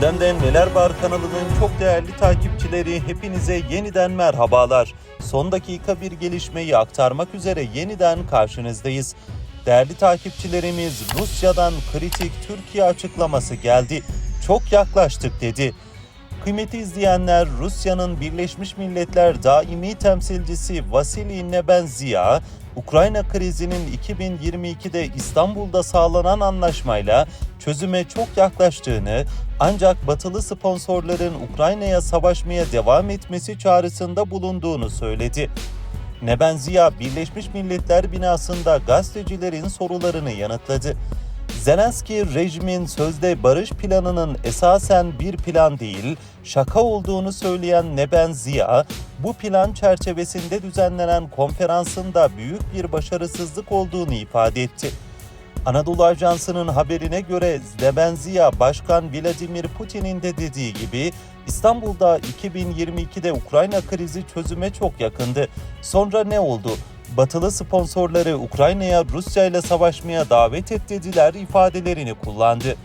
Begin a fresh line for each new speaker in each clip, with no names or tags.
Gündemde Neler Var kanalının çok değerli takipçileri hepinize yeniden merhabalar. Son dakika bir gelişmeyi aktarmak üzere yeniden karşınızdayız. Değerli takipçilerimiz Rusya'dan kritik Türkiye açıklaması geldi. Çok yaklaştık dedi. Kıymeti izleyenler Rusya'nın Birleşmiş Milletler daimi temsilcisi Vasily Nebenzia, Ukrayna krizinin 2022'de İstanbul'da sağlanan anlaşmayla çözüme çok yaklaştığını ancak batılı sponsorların Ukrayna'ya savaşmaya devam etmesi çağrısında bulunduğunu söyledi. Nebenzia Birleşmiş Milletler binasında gazetecilerin sorularını yanıtladı. Zelenski rejimin sözde barış planının esasen bir plan değil, şaka olduğunu söyleyen Nebenzia, bu plan çerçevesinde düzenlenen konferansında büyük bir başarısızlık olduğunu ifade etti. Anadolu Ajansı'nın haberine göre Nebenzia Başkan Vladimir Putin'in de dediği gibi İstanbul'da 2022'de Ukrayna krizi çözüme çok yakındı. Sonra ne oldu? Batılı sponsorları Ukrayna'ya Rusya ile savaşmaya davet et dediler ifadelerini kullandı.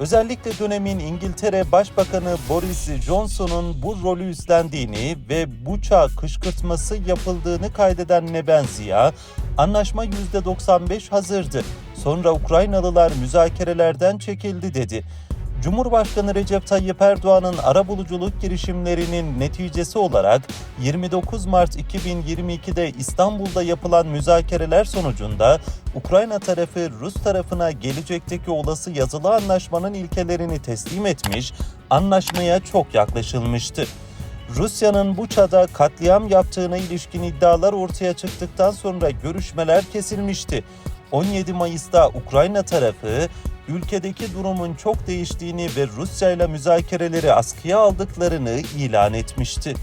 Özellikle dönemin İngiltere Başbakanı Boris Johnson'un bu rolü üstlendiğini ve Buça kışkırtması yapıldığını kaydeden Nebenzia, anlaşma %95 hazırdı. Sonra Ukraynalılar müzakerelerden çekildi dedi. Cumhurbaşkanı Recep Tayyip Erdoğan'ın arabuluculuk girişimlerinin neticesi olarak 29 Mart 2022'de İstanbul'da yapılan müzakereler sonucunda Ukrayna tarafı Rus tarafına gelecekteki olası yazılı anlaşmanın ilkelerini teslim etmiş, anlaşmaya çok yaklaşılmıştı. Rusya'nın Buça'da katliam yaptığına ilişkin iddialar ortaya çıktıktan sonra görüşmeler kesilmişti. 17 Mayıs'ta Ukrayna tarafı ülkedeki durumun çok değiştiğini ve Rusya ile müzakereleri askıya aldıklarını ilan etmişti.